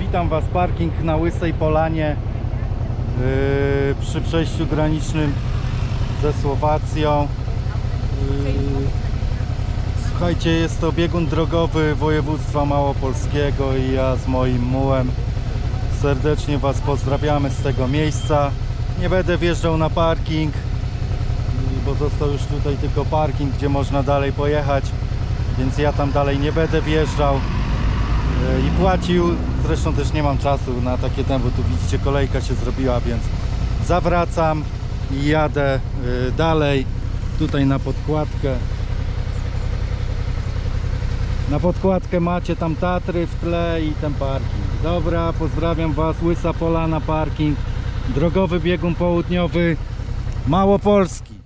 witam Was. Parking na Łysej Polanie yy, przy przejściu granicznym ze Słowacją. Yy, słuchajcie, jest to biegun drogowy województwa małopolskiego i ja z moim mułem serdecznie Was pozdrawiamy z tego miejsca. Nie będę wjeżdżał na parking, yy, bo został już tutaj tylko parking, gdzie można dalej pojechać, więc ja tam dalej nie będę wjeżdżał i płacił. Zresztą też nie mam czasu na takie tempo. Tu widzicie, kolejka się zrobiła, więc zawracam i jadę e, dalej. Tutaj na podkładkę. Na podkładkę macie tam Tatry w tle i ten parking. Dobra, pozdrawiam Was. Łysa Polana Parking. Drogowy biegun południowy Małopolski.